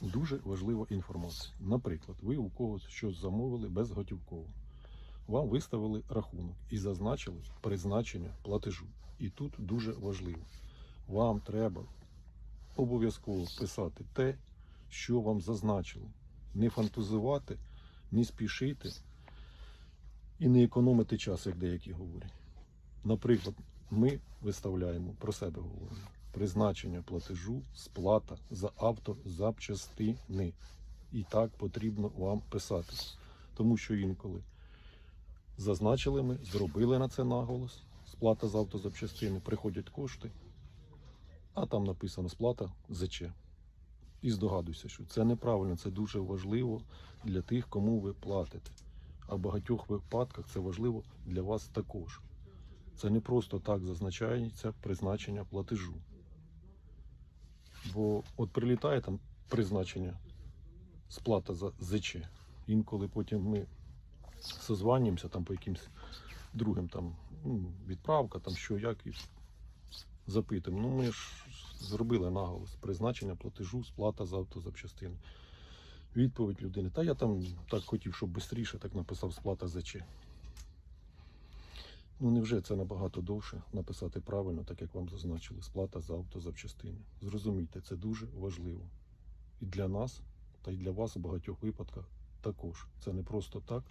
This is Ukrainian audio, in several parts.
Дуже важлива інформація. Наприклад, ви у когось щось замовили безготівково. Вам виставили рахунок і зазначили призначення платежу. І тут дуже важливо. Вам треба обов'язково писати те, що вам зазначили. Не фантазувати, не спішити і не економити час, як деякі говорять. Наприклад, ми виставляємо про себе говоримо. Призначення платежу, сплата за автозапчастини. І так потрібно вам писати. Тому що інколи зазначили ми, зробили на це наголос, сплата за автозапчастини, приходять кошти, а там написано сплата ЗЧ. І здогадуйся, що це неправильно, це дуже важливо для тих, кому ви платите. А в багатьох випадках це важливо для вас також. Це не просто так зазначається призначення платежу. Бо от прилітає там призначення сплата за ЗЧ. Інколи потім ми созванюємося там по якимсь другим там ну, відправка, там що, як і запитуємо. Ну ми ж зробили наголос призначення платежу, сплата за автозапчастини. Відповідь людини. Та я там так хотів, щоб швидше так написав сплата ЗЧ. Ну невже це набагато довше написати правильно, так як вам зазначили, сплата за автозапчастини. Зрозумійте, це дуже важливо. І для нас, та й для вас у багатьох випадках також. Це не просто так.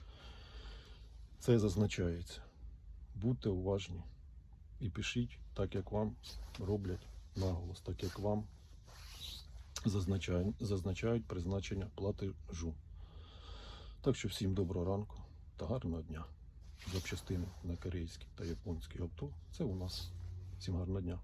Це зазначається. Будьте уважні і пишіть так, як вам роблять наголос, так як вам зазначають, зазначають призначення платежу. Так що всім доброго ранку та гарного дня. Запчастини на корейські та японські авто це у нас. Всім гарного дня.